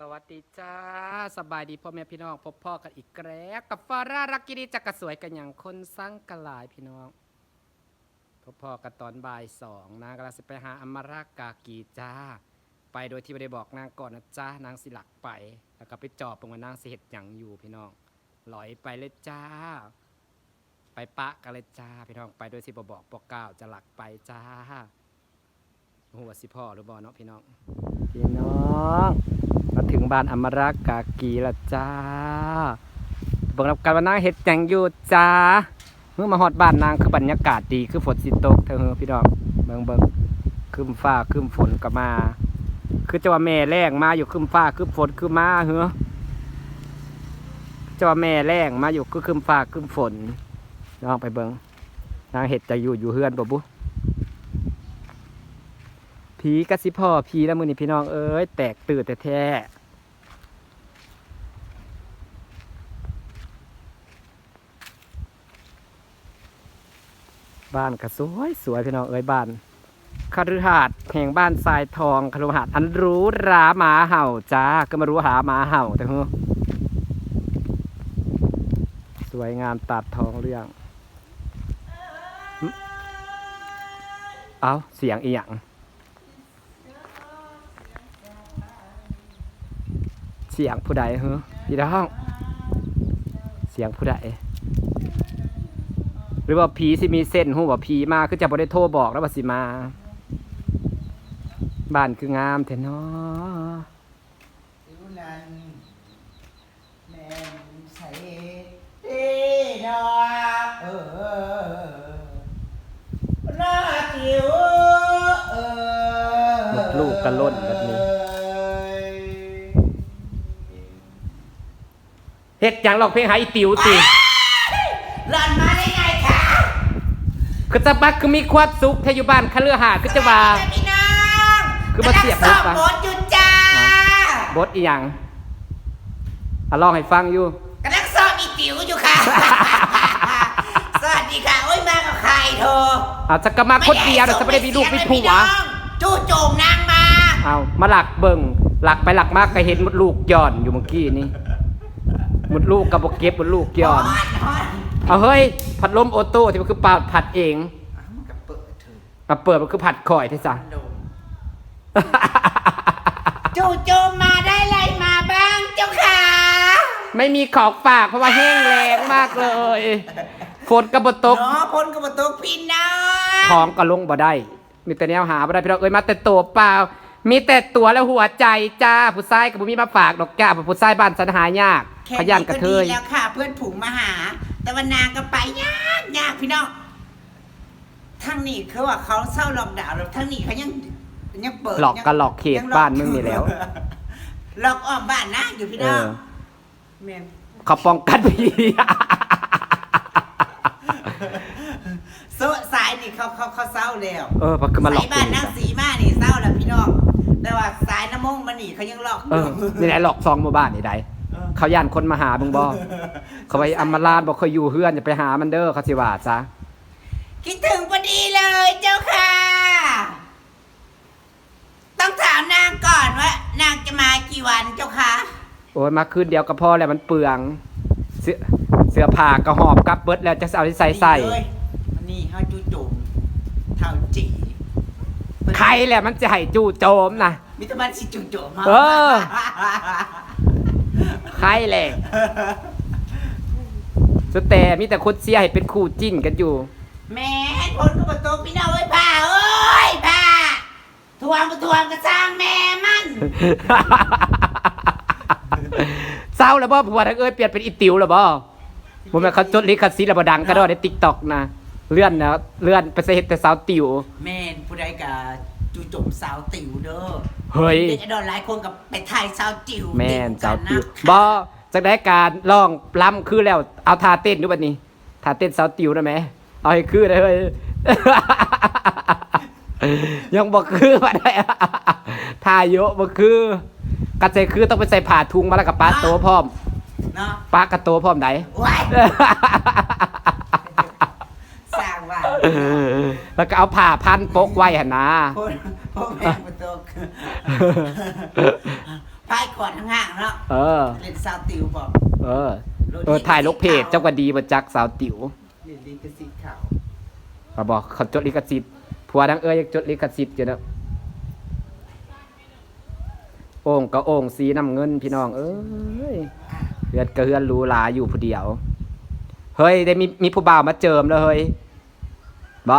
สวัสดีจ้าสบายดีพ่อแม่พี่น้องพบพ่อกันอีกแล้วกับฟาร่ารักกินีจักกระสวยกันอย่างคนสร้างกันหลายพี่น้องพบพ่อกันตอนบ่ายสองนางกำลังจะไปหาอมรากากีจ้า ไปโดยที่ไม่ได้บอกนางก่อนนะจ้านางสิหลักไป แล้วก็ไปจอบตรงว่านางสิเห็ดหยังอยู่พี่น้องลอยไปเลยจ้า ไปปะกันเลยจ้าพี่น้องไปโดยที่บบอกปอกกล่าวจะหลักไปจ้าหัวสิพ่อหรือบอเนาะพี่น้องพี่น้อง ถึงบ้านอมรากากีล้วจ้าบอกรับการว่านางเฮ็ดแจงอยู่จ้าเมื่อมาฮอดบ้านนางคือบรรยากาศดีคือฝนสิตกเธอเฮ้อพี่น้องเบิ่งเบิ่งคืมฟ้าคืมฝนก็มา คือจะว่าแม่แรงมาอยู่คืมฟ้าคืมฝนคือมาเฮ้อจะว่าแม่แรงมาอยู่คือคืมฟ้าคืมฝนน้องไปเบิ่งนางเฮ็ดจะอยู่อยู่เฮือนบ่บุผีกระสิพ่อผีแล้วมือนี่พี่น้องเอ้ยแตกตื่นแต่แท้ บ้านก็สวยสวยพี่น้องเอ้ยบ้านคฤหาสน์แห่งบ้านทรายทองคฤหาสน์อันรู้ราหมาเห่าจ้าก็มารู้หาหมาเห่าแต่เฮ้สวยงามตัดทองเรื่อง เอาเสียงอีหยังเสียงผู้ใดเฮ้อพี่น้อง เสียงผู้ใด หรือว่าผีสิมีเส้นหูว่าผีมาคือจะบ่ได้โทรบอกแล้วว่าสิมาบ้านคืองามเนาะนันแม่ใส่ดีนอเออหน้าจิ๋วเออหมดลูกกระล่นแบบนี้เฮ็ดหยังหรอกเพลงหาอีติวติ หล่อนมาได้ไงคะ คือจะบักคือมีความสุขแท้อยู่บ้านคฤหาสน์คือจะว่าสวัสดีค่ะพี่น้องคือมาเสียบกำลังมุกปะสอบบทอยู่จ้าบทอีหยังอะลองให้ฟังอยู่ กำลังสอบอีติ๋วอยู่ค่ะ สวัสดีค่ะ โอ้ยมากับใครเธออาจจะกมาคนเดียวแต่จะไม่ได้มีลูกมีผัว จู่โจมนางมาเอามาหลักเบิ่งหลักไปหลักมากก็เห็นมดลูกย่อนอยู่เมื่อกี้นี่มดลูกกับบเก็บมดลูกย่อน ฮอนฮอน เอาเฮ้ย ผัดลมออโต้ที่มันคือปาผัดเองมันก็เปิดเถอะมาเปิดมันคือผัดข่อยที่สั่งโดมจู่โจมมาได้อะไรมาบ้างเจ้าค่ะไม่มีของฝากเพราะว่าแห้งแรงมากเลยฝนกระบตก เนาะพ้นกับประตูพี่น้องของก็ลงบ่ได้ มีแต่แนวหาบ่ได้พี่น้องเอ้ยมาแต่ตัวเปล่า มีแต่ตัวและหัวใจจ้าผู้ชายกับผู้มีมาฝากดอกจ้าผู้ชายบ้านสันหายาก แค่ขยันกระเทยดีแล้วค่ะ เพื่อนผูงมาหา แต่วันนางก็ไปยากยากพี่น้องทั้งนี้เขาว่าเขาเศร้าล็อกดาวน์แล้วทั้งนี้เขายังยังเปิดหลอกกันหลอกเขตยังบ้านมึงนี่แล้ว หลอกอ้อมบ้านนะอยู่พี่เอน้องอแม่นเขาป้องกันผีโซะสายนี่เขาเขาเขาเศร้าแล้วเออมันคือมาหลอกสายบ้านนางสีมานี่เศร้าแล้วพี่น้องแต่ว่าสายน้ำมงมันนี่เขายังหลอกเออนี่แหละหลอกซองหมู่บ้านนี่ใด เขาย่านคนมาหามึงบ่เขาไปอัมมาลานบอกเขาอยู่เฮือนอย่าไปหามันเด้อเขาสิว่าซะคิดถึงพอดีเลยเจ้าค่ะ ต้องถามนางก่อนว่านางจะมากี่วันเจ้าค่ะ โอ้ยมาคืนเดียวก็พอแล้วมันเปลือง เสื้อเสื้อผ้ากระหอบกลับเบิดแล้วจะเอาที่ใส่ใส่นี่เลยมันนี่เฮาจูจุ่มเท่าจีใครแหละมันจะให้จู่โจมนะมิตรบันสิจูจุ่มเออ ใครแหละสแต่มีแต่คนเสียให้เป็นคู่จิ้นกันอยู่ แม่พลก็มาตกพี่น้องเอ้ยผ้าเอ้ยผ้าทวงก็ทวงก็สร้างแม่มันเศร้าแล้วบ่ผัวทั้งเอ้ยเปลี่ยนเป็นอีติวแล้วบ่ผมแม่นเขาจดลิขสิทธิ์แล้วบ่ดังก็ได้ใน TikTok นะ เลื่อนนะเลื่อนไปใส่เฮ็ดแต่สาวติวแม่นผู้ใดกั บจูจุ่มสาวติ๋วเด้อเฮ้ย เด็กไอดอลหลายคนกับไปถ่ายสาวจิ๋วแม่นเด็กสาวกันติวนะบ่จากได้การร้องล้ำคือแล้ว เอาท่าเต้นดูบัดนี้ท่าเต้นสาวติวได้ไหมเอาให้คือได้เฮ้ยยังบ่คือมาได้ท่าเยอะบ่คือกัดใจคือต้องไปใส่ผ้าทุงมาแล้วกับปาโตพร้อมเนาะปากระโตพร้อมไดว้ายสร้างว่า แล้วก็เอาผ้าพันปกไว้หั่นนะพ่อพ่อแม่มาตกพายขอดทั้งห่างเนาะเออ เล่นซาวติวบอกเออ เออถ่ายลกเพจเจ้าก็ดีบ่จักสาวติ๋วเล่นลิงกสิทธิ์เขาเขาบอกเขาจดลิขสิทธิ์ผัวดังเอ้ยยังจดลิขสิทธิ์อยู่นะโอ่งก็โอ่งสีน้ำเงินพี่น้อง เอ้ยเฮือนก็เฮือนหรูหราอยู่ผู้เดียว เฮ้ยได้มีมีผู้บ่าวมาเจิมแล้วเฮ้ยบ่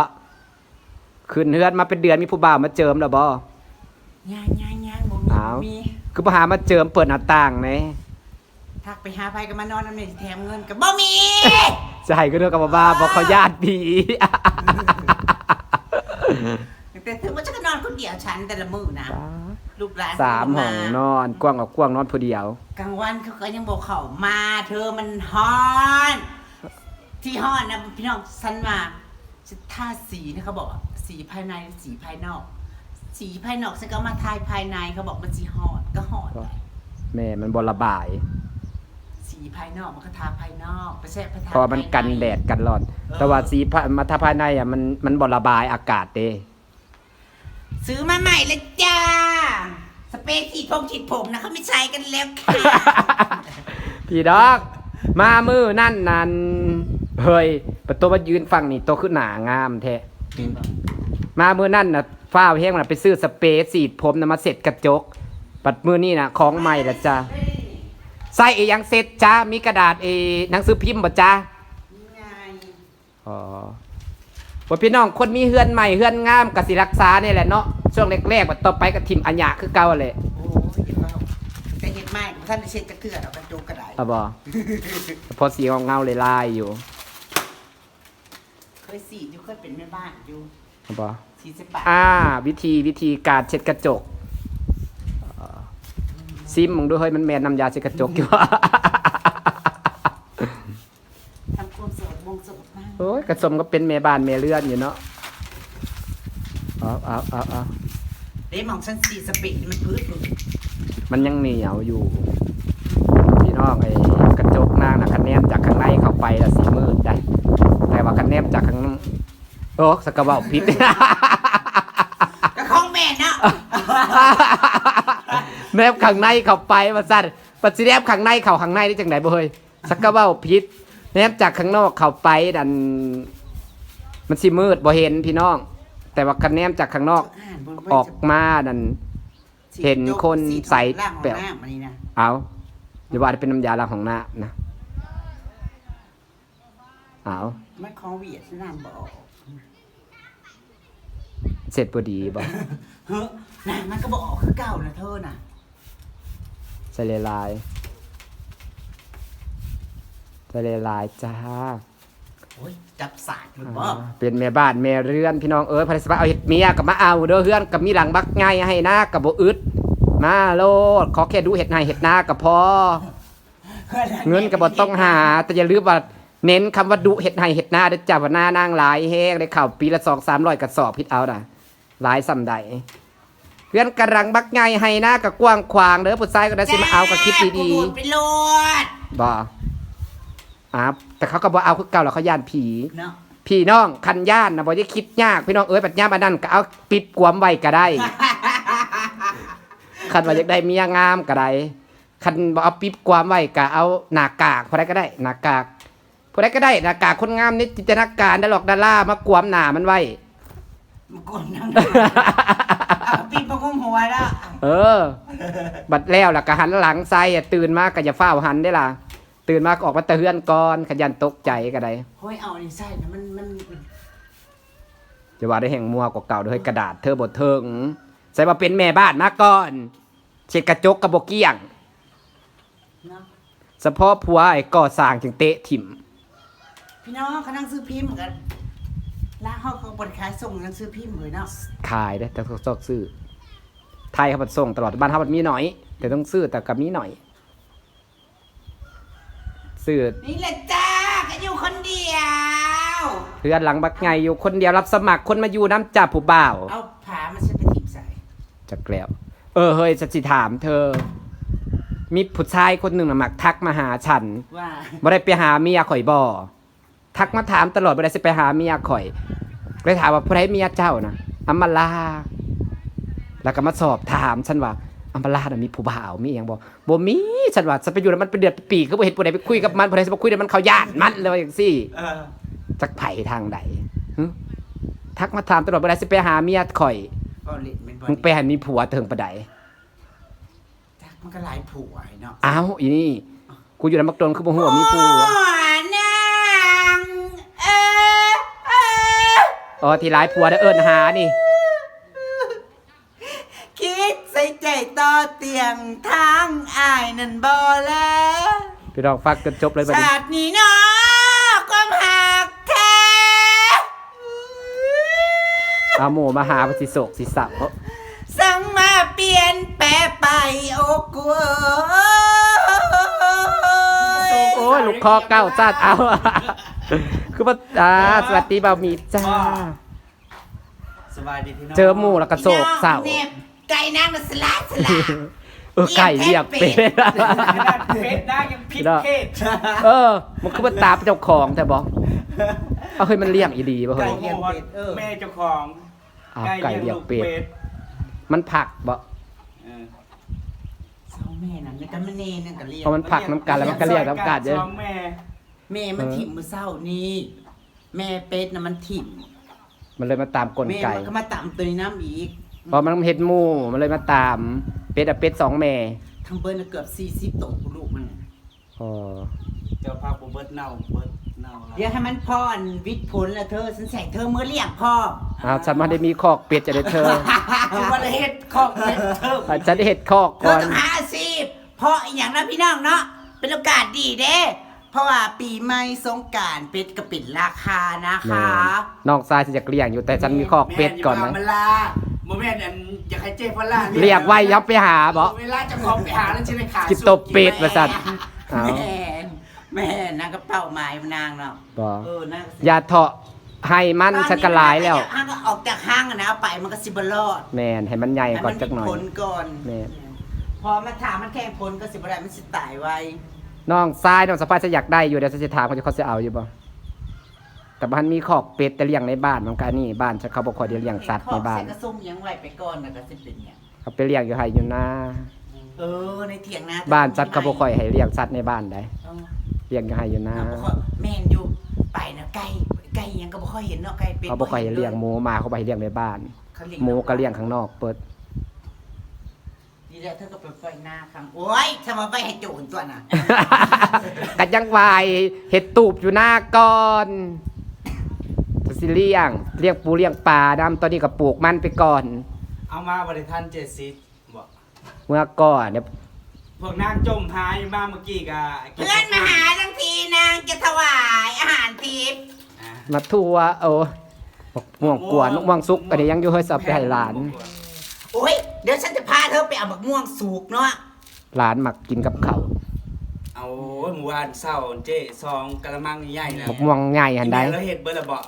ขึ้นเฮือนมาเป็นเดือนมีผู้บ่าวมาเจิมแล้วบ่ย่างย่างย่างบ่มีอ้าวบ่มีคือบ่หามาเจิมเปิดหน้าต่างไหนทักไปหาไผก็มานอนน้ำในแถมเงินก็บ่มีจะให้ก็เรื่องกับบ้าบอกเขาญาติผีแต่ถึงว่าจะก็นอนคนเดียวฉันแต่ละมื้อนะลูกหลานสามห้องนอนกว้างกับกว้างนอนผู้เดียวกลางวันเขาก็ยังบอกเขามาเธอมันฮ้อนที่ฮ้อนนะพี่น้องสันมาจะท่าสีนะเขาบอก สีภายในสีภายนอก สีภายนอกฉันก็มาทายภายในเขาบอกมันสีฮอดก็ฮอดก็ไปแม่มันบระบาย สีภายนอกมันก็ทาภายนอกไม่ใช่ไปทาเพราะมันกันภายใแดดกันร้อน แต่ว่าสีผ้ามาทาภายในอะมันมันบระบายอากาศเด้ซื้อมาใหม่เลยจ้า สเปรย์ฉีดผมฉีดผมนะเขาไม่ใช้กันแล้วค่ะพี่ดอก มามือนั่นนั่นเฮ้ยประตูมายืนฟังนี่โตขึ้นหนางามแท้ มามือนั่นน่ะฟ้าวแห้งน่ะไปซื้อสเปรย์สีดผมน่ะมาเสร็จกระจก ปัดมือนี่น่ะของใหม่ละจ้าใส่อีหยังเสร็จจ้ามีกระดาษเอหนังสือพิมพ์บ่จ้าไงอ๋อว่าพี่น้องคนมีเฮือนใหม่เฮือนงามกสิรักษาเนี่ยแหละเนาะช่วงแรกๆบัดต่อไปก็ทิมอัญญะคือเก่าเลยโอ้ยอย่าเฝ้าแต่เห็นไหมท่านได้เช็ดกระเทือนเอากระจกกระไดอะบอพอสีของเงาเลยลายอยู่ เคยสีอยู่เคยเป็นแม่บ้านอยู่อะ บอสีสิบบาทอ่า วิธีวิธีการเช็ดกระจกอ่าซิมมึงด้วยเฮ้ยมันแมนน้ำยาเช็ดกระจกอยู่ทำความสะอาดวงสะอาดมากโอ้ยกระสมก็เป็นแม่บ้านแม่เรือนอยู่เนาะเอาเอาเอาเอาเด้มองฉันสีสเปรย์มันพื้นเลยมันยังเหนียวอยู่ พี่น้องไอ้กระจกนางนะคะแนมจากข้างในเข้าไปละสีมืดได้แต่ว่าคะแนมจากข้างนอก โอ้สกกระเบาพิษก็ของแม่เนาะแนบข้างในเข้าไปมาสั่นปัจจุบันข้างในเข้าข้างในได้จังไหนบ่เฮ้ยสกกระเบาพิษแนบจากข้างนอกเข้าไปดัน มันสิมืดบ่เห็นพี่น้อง แต่ว่าคะแนมจากข้างนอกอ่านบนออกมาดัน เห็นคนใส่ล่างของแป๋วหน้ามันนี่นะเอาอย่าว่าจะเป็นน้ำยาล้างของหน้านะเอา มันของเวียดนามบอก เสร็จพอดีบ่เฮ้ยน่ะมันก็บอกออกคือเก่านะเธอน่ะ ใส่ลายใส่ลายจ้าโอ้ยจับสาดหรืออ่าบ่เป็นแม่บ้านแม่เรือนพี่น้องเอ้ยพระสบเอาเห็ดเมียกับมาเอาเด้อเฮือนกับมีหลังบักไงให้หน้ากับบ่อึดมาโลดขอแค่ดูเห็ดในเห็ดหน้ากับพอเงินกับบ่ต้องหา แต่อย่าลืมว่าเน้นคำว่าดุเห็ดในเห็ดหน้าเด้อจ้าว่าหน้านางหลายแห้งได้ข่าวปีละสองสามร้อยกระสอบพิดเอาน่ะ หลายสำใดเพื่อนกระรังบักไงให้หน้ากับกว้างขวางเด้อผู้ชายก็ได้สิมาเอากับคิดดีกูดไปโลดๆบ่อ่าแต่เขาก็บ่เอาคือเก่าแล้วเขาย่านผีเนาะพี่น้องคันย่านนะบ่ได้คิดยากพี่น้องเอ้ยปัญญามานั่นก็เอาปิดกวมไว้ก็ได้คันว่าอยากได้เมียงามก็ได้คันบ่เอาปิดกวมไว้ก็เอาหน้ากากผู้ใดก็ได้หน้ากากผู้ใดก็ได้หน้ากากคนงามนี่จินตนาการได้หรอกดารามากวมหน้ามันไว้ มันกดน้ำเอาปีนประกุมหัวแล้ว เออ บัดแล้วล่ะก็หันหลังใส่อะตื่นมาก็อย่าฟ้าวหันได้ล่ะ ตื่นมาก็ออกมาแตะเฮือนก่อนขยันตกใจก็ได้เฮ้ยเอานี่ใส่นะมันมันจะว่าได้แห่งมัวกว่าเก่าด้วยกระดาษเธอบทเทิงใส่มาเป็นแม่บ้านมาก่อนเช็ดกระจกกระบอกเกี้ยงเนาะสะโพอผัวไอ้ก่อสร้างจึงเตะถิ่มพี่น้องเขานั่งซื้อพิมพ์เหมือนกัน ร้านเขาเขาบริขายส่งหนังซื้อพิมพ์เลยเนาะขายได้แต่ต้องซื้อไทยเขาบัดส่งตลอดบ้านเขาบัดมีหน่อย แต่ต้องซื้อแต่กับมีหน่อยซื้อนี่แหละจ้าก็อยู่คนเดียวเพื่อนหลังบักไงอยู่คนเดียวรับสมัครคนมาอยู่น้ำจับผู้บ่าวเอาผามาฉันไปถีบใส่จักแล้ว เออเฮ้ยจะสิถามเธอ มีผู้ชายคนหนึ่งน่ะมักทักมาหาฉันว่า บ่ได้ไปหาเมียข่อยบ่ ทักมาถามตลอดบ่ได้สิไปหาเมียข่อยเลยถามว่าผู้ใดเมียเจ้านะอำมาลา แล้วก็มาสอบถามฉันว่าเอ้าอัมพลาน่ะมีผู้บ่าวมีอหย่างบ่บ่มีฉันว่าฉันไปอยู่แล้วมันเป็นเดือนเป็นปีก็บ่เห็นผู้ใดไปคุยกับมันผู้ใดสิมาคุยแล้วมันเขาญาติมันเลยว่าจังซี่เออจักไผทางใดหึทักมาถามตลอดเวลาสิไปหาเมียข่อยก็เล่นเป็นบอลมึงไปให้มีผัวเถิงปานใดจักมันก็หลายผัวเนาะอ้าวอีนี่กูอยู่ในมักโดนคือบ่ฮู้ว่ามีผัว นางเออเอ ออ๋อที่หลายผัวได้เอิ้นหานี่ คิดใส่ใจต่อเตียงทางอายนั่นบ่แล้วพี่น้องฟังจนจบเลยบัดนี้ ชาตินี้เนาะความหักแท้ เอาหมู่มาหาว่าสิโศกสิสับเอ้าสั่งมาเปลี่ยนแปลไปโอ้กูเอ้ยโอ้ยลูกคอเก้าจ้าดเอา คือว่าอ่าสวัสดีบ่าวมีจ้า สบายดีพี่น้องเจอหมู่แล้วก็โศกเศร้าพี่น้องเนี่ยไก่นางมันสลาดสลาด เออไก่เรียกเป็ดขนาดเพชรได้ยังผิดเพศเออ มันคือว่าตามเจ้าของแต่บอกเอาเฮ้ยมันเลี้ยงอีดีป่ะเฮ้ยโอ้โหแม่เจ้าของอ้าวไก่เรียกลูเป็ดมันผักบ่เออเศร้าแม่นั่นนี่ก็มันเนนั่นก็เรียกเพราะมันผักน้ำกันแล้วมันก็เรียกน้ำกันเยอะ สองแม่ แม่มันถิ่มมือเศร้านี่แม่เป็ดน่ะมันถิ่มมันเลยมาตามกลแม่ไก่มันก็มาตำตัวนี้น้ำอีก พอมันเห็ดหมูมันเลยมาตาม เป็ดอะเป็ดสองแม่ทั้งเบิ้ลน่ะเกือบ40ตัวลูกมันอ๋อเจ้าภาพบ่เบิดเน่าเบิดเน่าแล้วเดี๋ยวให้มันพ่อนวิทย์ผลแล้วเธอฉันใส่เธอมือเลี้ยงพ่ออ้าวฉันมาได้มีคอกเป็ดจะได้เธอคือว่าเฮ็ดของเฮ็ดเธอ อะฉันได้เห็ดคอกเธก่ออน ต้องหาอาชีพเพราะอีกอย่างนะพี่น้องเนาะเป็นโอกาสดีเด้ เพราะว่าปีใหม่สงกรารเป็ดกระปิดราคานะแม่คะนอกซ้ายฉันจะเลี้ยงอยู่แต่ฉันมีคอกเป็ดก่อนแม่นะยู่บางมลาบ่แม่นอันอยากให้เจ๊พล่าเรียกไว้ยับไปหาบ่ เวลาเจะของไปหาแล้วสิได้ขายกินตบเป็ดมาสั่นเอาแม่นแม่นางก็เป้าหมายนางเนาะบ่เออนางอย่าเถาะให้มันชักกะหลายแล้ว ห้างก็ออกจากห้างอะนะเอาไปมันก็สิบรอด แมนให้มันใหญ่ก่อนจักหน่อย ให้มัมีผลก่อนแม่นพอมาถามมันแข่งผลก็สิบได้มันสิตายไว น้องซ้ายน้องสะพายจะอยากได้อยู่เดี๋ยวฉันจะถามเขาจะเขาจะเอาอยู่บ่แต่บ้านมีคอกเป็ดแต่เลี้ยงในบ้านมันก็อันนี่บ้านฉันเขาบอกขอยเดี๋ยวเลี้ยงสัตว์ในบ้านขอบใส่กระซุ่มยังไว้ไปก่อนนะก็สิเป็นเนี่ยเขาไปเลี้ยงอยู่ไห้อยู่นะเออในเถียงนาบ้านสัตว์เขาบอกขอยให้เลี้ยงสัตว์ในบ้านได้เออเลี้ยงอยู่ไห้อยู่นะเอาบ่ค่อยแม่นอยู่ไปนะไก่ไก่ยังก็บ่ค่อยเห็นเนาะไก่เป็ดเขาบอกขอยให้เลี้ยงหมูหมาเขาไปให้เลี้ยงในบ้านเขาเลี้ยงหมูก็เลี้ยงข้างนอก เปิด ดีแล้วเธอก็ไปไฟหน้าครั้งโอ้ยทำมาไปให้โจรตัวน่ะกันยังวายเห็ดตูบอยู่หน้าก่อนจะสิเลี้ยงเลี้ยงปูเลี้ยงปลาดำตอนนี้ก็ปลูกมันไปก่อน เอามาบริทันเจ็ดสิบบอกเมื่อก่อนเนี่ยพวกนางจมหายอยู่บ้านเมื่อกี้ก็เพื่อนมาหาทั้งทีนางจะถวายอาหารทิพย์อะมาทัวร์โอ้บอกม่วงกวนม่วงสุกอันนี้ยังอยู่เฮ้ยสับไปให้หลาน โอ้ยเดี๋ยวฉันจะพาเธอไปเอาบักม่วงสุกเนาะหลานหมักกินกับเขาวเอาหมู่บ้านเศร้าเจ๊ซองกระมังใหญ่ๆนะบักม่วงใหญ่หันได้แล้วเห็ดเบอร์ละเบาะ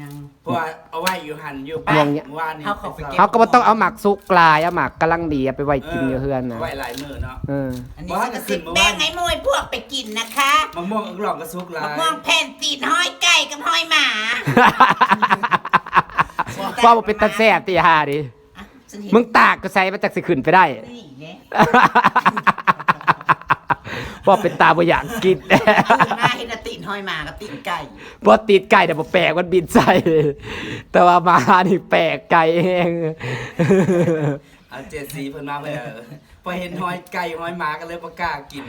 ยัง เพราะว่าเอาไว้อยู่หันอยู่ม่วงเนี่ยเมื่อวานนี้เอาเข้าไปเก็บ เขาก็บ่ต้องเอาหมักสุกกลายเอาหมักกำลังดีเอาไปไว้กินอยู่เฮือนนะาไว้หลายมือเนาะ เออ อันนี้ฉันก็สิแบ่งให้มวยพวกไปกินนะคะมะม่วงอึกหลอกกระซุกหลาย บักม่วงแผ่นตีนห้อยไก่กับห้อยหมา ว่าบ่เป็นตาแซ่บติหาดิอะ ฉันเห็นมึงตากก็ใส่มาจากสิขึ้นไปได้ นี่ไงว่าเป็นตาบ่อยากกิน ตื่นมาเห็นแต่ตีนห้อยหมากับตีนไก่บ่ติดไก่แต่บ่แปลกมันบินใส่ แต่ว่ามานี่แปลกไก่เองเอาเจ็ดสีเพิ่นมาเลยเออพอเห็นหอยไก่หอยหมากันเลยประกล้ากิน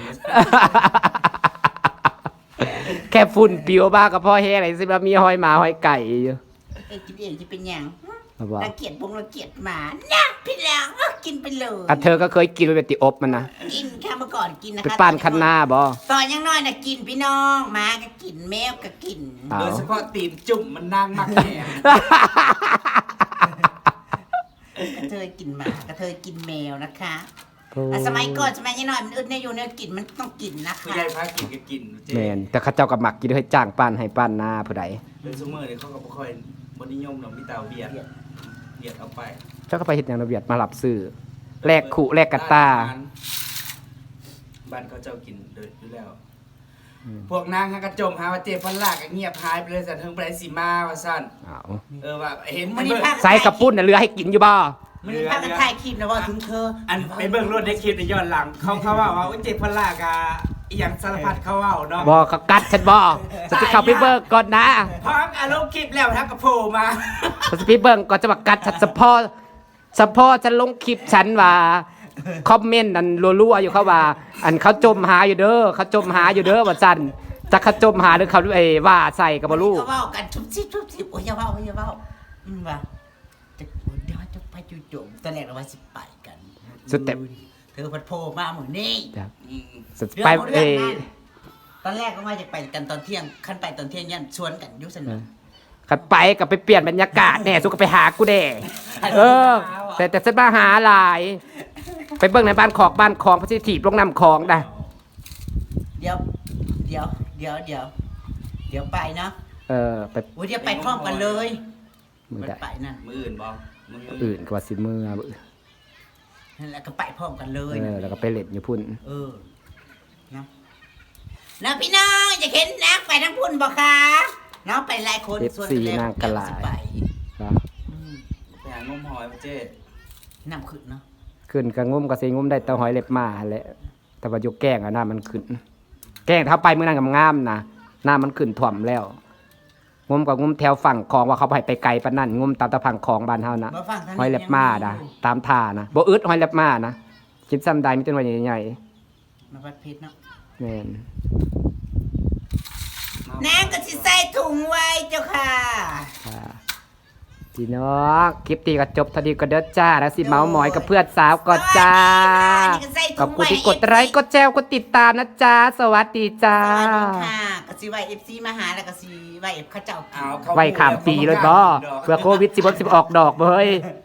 แค่ฝุ่นปิวบ้างก็พอแห้อะไรสิว่ามีหอยหมาหอยไก่อยู่ เอ้ยกินเองจะเป็นหยังค รับว่ารังเกียจพงรังเกียจหมานะพี่หลังเอากินไปเลยอะเธอก็เคยกินไปเป็นติอบมันนะกินค่ะเมื่อก่อนกินนะคะไปป้านคันหน้าบ่ ตอนยังน้อยนะกินพี่น้องหมาก็กินแมวก็กินอ้าวโดยเฉพาะตีนจุ่มมันนางมักแหงกระเทยกินหมากระเทยกินแมวนะคะอะสมัยก่อนสมัยยังน้อยมันอึดในอยู่ในกินมันต้องกินนะผู้คะ ใหญ่พากินก็กินเจ๊แมนแต่เข้าเจ้ากับหมักกินให้จ้างป้านให้ป้านหน้าผู้ใดเป็นซุมื้อนี่เขาก็บ่ค่อย บ่นิยมหรอกมีเตาเบียดเบียดเอาไปเจ้าก็ไปเฮ็ดหยังระเบียดมาหลับซื้อแลกขู่แลกกระตา บ้านเขาเจ้ากินเดินอยู่แล้วพวกนางฮะกระจมหาว่าเจ๊พันลากก็เงียบหายไปเลยสันเทิงไปได้สิมาว่าซั่นเอาเออว่าเห็นมันนี่เบิ่งภาค ใส่กระปุ้นน่ะเหลือให้กินอยู่บ่มันนี่พากันถ่ายคลิปนะว่าถึงเธออันไปเบิ่งรถในคลิปในย้อนหลัง เขาเขาว่าว่าอุ๊ยเจ็บพลากา อหย่างสารพัดเขาเว่าเนาะบอกเขากัดฉันบอกฉันจะเข้าไปเบิกก่อนนะพร้อมอารมณ์คลิปแล้วทักกระโผล่มาฉันจะไปเบิกก่อนจะมากัดฉันสะพอสะพอฉันลงคลิปฉันว่าคอมเมนต์อันรัวๆอยู่เขาว่า อันเขาจมหาอยู่เด้อเขาจมหาอยู่เด้อว่าจันจะเขาจมหาหรือเขาเอยว่าใส่กับบลูกก็เว้ากันทุบซิบทุบซิบโอ้ยอย่าเว้าอย่าเว้าอืมว่าจะเดี๋ยวจะไปจู่โจมตอนแรกเราว่าสิไปกัน สุดเต็ม เธอพัดโผล่มาเหมือนนี่อืมสุดไปเอยตอนแรกก็ว่าจะไปกันตอนเที่ยงขั้นไปตอนเที่ยงยันชวนกันอยุสนนขัดไปกับไปเปลี่ยนบรรยากาศแน่สุก็ไปหากูแด่เออ แต่แต่ฉันมาหาหลาย ไปเบิ่งในบ้านขอกบ้านคลองพระสิถีบลงน้ำคลองได้เดี๋ยว เดี๋ยว เดี๋ยว เดี๋ยว เดี๋ยวไปเนาะเออไปโอ้ยเดี๋ยวไปพร้อมกันเลย มือมันได้ไปนั่นมืออื่นบอกมืออื่นก็ว่าสิมือเออนั่น แหละก็ไปพร้อมกันเลยเออแล้วก็ไปเล่นอยู่พุ่นเออนะนะพี่น้องจะเห็นนักไปทั้งพุ่นบอกคะน้องไปหลายคนเอฟส่วนซีแรนางกะหลาสิยไปครับอืมไปหางมหอยมาเจ๊น้ำขึ้นเนาะขึ้นกระงุ้มกระสิงุ้มได้แต่หอยเล็บมาหั่นแหละแต่ว่าอยู่แกล้งอะหน้ามันขึ้น แกล้งเท้าไปมือนั่งงามๆนะหน้ามันขึ้นถ่วมแล้ว งุ้มกับงุ้มแถวฝั่งคลองว่าเขาไปไปไกลปานนั่นงุ้มตามตะพังคลองบ้านเฮานะมาฟังทางหอยเล็บมาดะตามท่านะบ่อึดหอยเล็บมานะคิดซ้ำใดมีต้นไม้ใหญ่มาวัดเพชรเนาะๆแม่นนางก็สิใส่ถุงไว้เจ้าค่ะ ค่ะ พี่น้องคลิปตีก็จบเทอดีก็เด้อจ้าแล้วสิเมาหมอยกับเพื่อนสาวก็จ้าขอบคุณที่กดไลค์กดแจวกดติดตามนะจ้าสวัสดีจ้าสวัสดีค่ะก็สิไว้ FC มาหาแล้วก็สิไว้เขาเจ้ากินเอาเขาไว้ขามปีเลยบ่เพื่อโควิดสิบสิบออกดอกเบ้ยเ